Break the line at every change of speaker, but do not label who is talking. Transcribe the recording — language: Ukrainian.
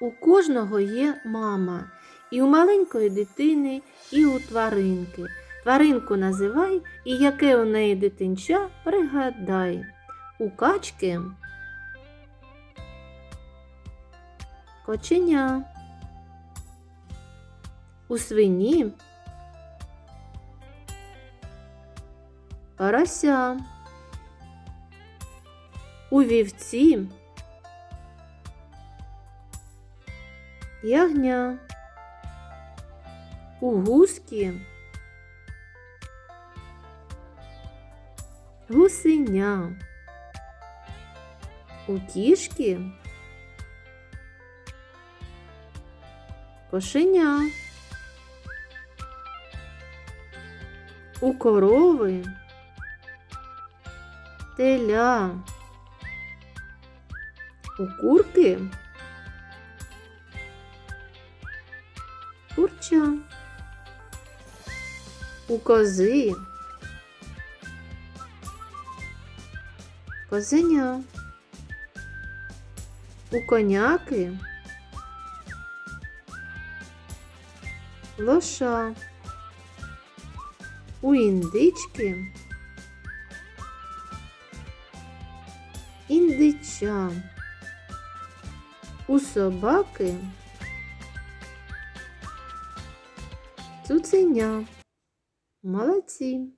У кожного є мама. І у маленької дитини, і у тваринки. Тваринку називай, і яке у неї дитинча, пригадай. У качки коченя. У свині карася. У вівці ягня. У гуски гусеня. У кішки кошеня. У корови теля. У курки курча. У кози козеня. У коняки лоша. У індички індича. У собаки цуценя. Молодці.